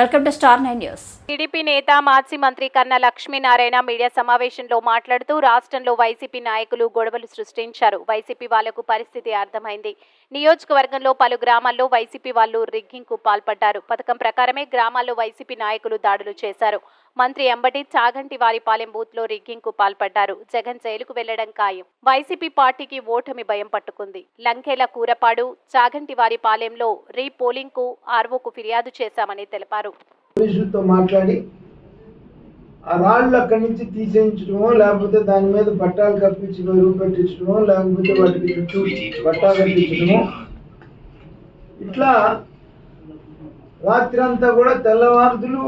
Welcome to star nine news. TDP నేత మాజీ మంత్రి కన్నా లక్ష్మీనారాయణ మీడియా సమావేశంలో మాట్లాడుతూ రాష్ట్రంలో వైసీపీ నాయకులు గొడవలు సృష్టించారు. వైసీపీ వాళ్ళకు పరిస్థితి అర్థమైంది. నియోజకవర్గంలో పలు గ్రామాల్లో వైసీపీ వాళ్ళు రిగ్గింగ్కు పాల్పడ్డారు. పథకం ప్రకారమే గ్రామాల్లో వైసీపీ నాయకులు దాడులు చేశారు. మంత్రి ఎంబటి చాగంటి వారిపాలెం బూత్లో రిగ్గింగ్కు పాల్పడ్డారు. జగన్ జైలుకు వెళ్ళడం ఖాయం. వైసీపీ పార్టీకి ఓటమి భయం పట్టుకుంది. లంకేల కూరపాడు చాగంటి వారిపాలెంలో రీ పోలింగ్కు ఆర్వోకు ఫిర్యాదు చేశామని తెలిపారు. పోలీసులతో మాట్లాడి ఆ రాళ్ళు అక్కడి నుంచి తీసేయించడమో లేకపోతే దాని మీద పట్టాలు కప్పించి బరువు పెట్టించడమో లేకపోతే వాటికి చుట్టూ పట్టాలు కప్పించడమో ఇట్లా రాత్రి అంతా కూడా తెల్లవారుదులు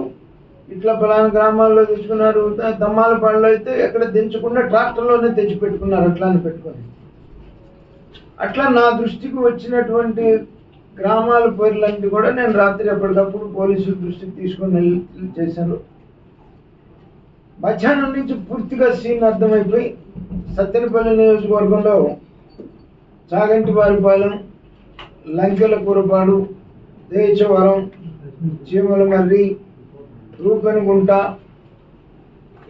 ఇట్లా పలాన గ్రామాల్లో తెచ్చుకున్నారు దమ్మాలపాడులో అయితే ఎక్కడ దించకుండా ట్రాక్టర్లోనే తెచ్చి పెట్టుకున్నారు అట్లా అని పెట్టుకొని. అట్లా నా దృష్టికి వచ్చినటువంటి గ్రామాల పేర్లన్నీ కూడా నేను రాత్రి ఎప్పటికప్పుడు పోలీసుల దృష్టికి తీసుకొని వెళ్ళి చేశాను. మధ్యాహ్నం నుంచి పూర్తిగా సీన్ అర్థమైపోయి సత్తెనపల్లి నియోజకవర్గంలో చాగంటి వారిపాలెం లంకెల కూరపాడు దేచవరం చీమలమర్రి రూపనిగుంట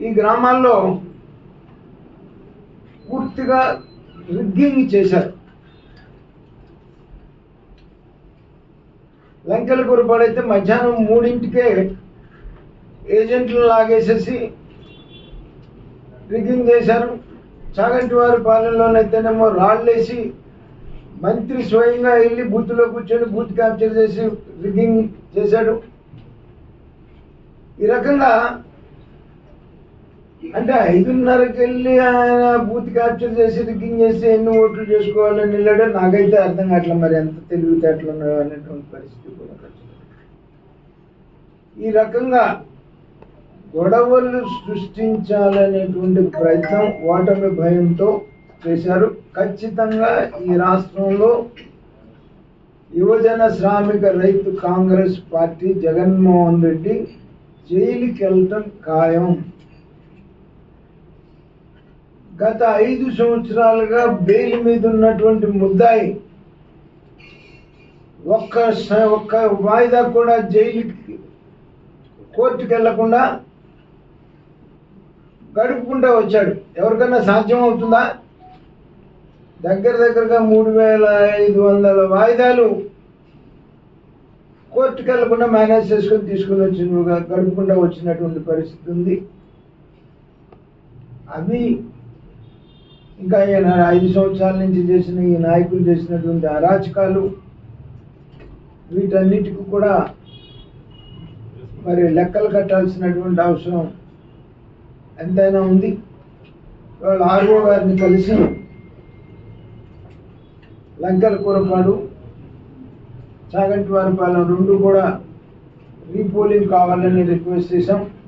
ఈ గ్రామాల్లో పూర్తిగా రిగ్గింగ్ చేశారు. లంకెల గురపాడైతే మధ్యాహ్నం మూడింటికే ఏజెంట్లు లాగేసేసి రిగ్గింగ్ చేశారు. చాగంటి వారి పాలనలోనైతేనేమో రాళ్ళేసి మంత్రి స్వయంగా వెళ్ళి బూత్లో కూర్చొని బూత్ క్యాప్చర్ చేసి రిగ్గింగ్ చేశాడు. ఈ రకంగా అంటే ఐదున్నరకి వెళ్ళి ఆయన బూత్ క్యాప్చర్ చేసి రిగ్గింగ్ చేసి ఎన్ని ఓట్లు చేసుకోవాలని వెళ్ళాడో నాకైతే అర్థం కావట్లేదు. మరి ఎంత తెలివితేటలు ఉన్నాయో అనేటువంటి పరిస్థితి కూడా ఈ రకంగా గొడవలు సృష్టించాలనేటువంటి ప్రయత్నం ఓటమి భయంతో చేశారు. ఖచ్చితంగా ఈ రాష్ట్రంలో యువజన శ్రామిక రైతు కాంగ్రెస్ పార్టీ జగన్మోహన్ రెడ్డి జైలుకి వెళ్ళటం ఖాయం. గత ఐదు సంవత్సరాలుగా బెయిల్ మీద ఉన్నటువంటి ముద్దాయి ఒక్క ఒక్క వాయిదా కూడా జైలుకి కోర్టుకి వెళ్ళకుండా గడుపుకుంటూ వచ్చాడు. ఎవరికన్నా సాధ్యం అవుతుందా? దగ్గర దగ్గరగా మూడు వేల ఐదు వందల వాయిదాలు కోర్టుకి వెళ్ళకుండా మేనేజ్ చేసుకొని తీసుకుని వచ్చి గడుపుకుంటూ వచ్చినటువంటి పరిస్థితి ఉంది. అవి ఇంకా ఈయన ఐదు సంవత్సరాల నుంచి చేసిన ఈ నాయకులు చేసినటువంటి అరాచకాలు వీటన్నిటికి కూడా మరి లెక్కలు కట్టాల్సినటువంటి అవసరం ఎంతైనా ఉంది. ఇవాళ ఆర్ఓ గారిని కలిసి లంకల కూరపాడు చాగంటి వారిపాలెం రెండు కూడా రీపోలింగ్ కావాలని రిక్వెస్ట్ చేశాం.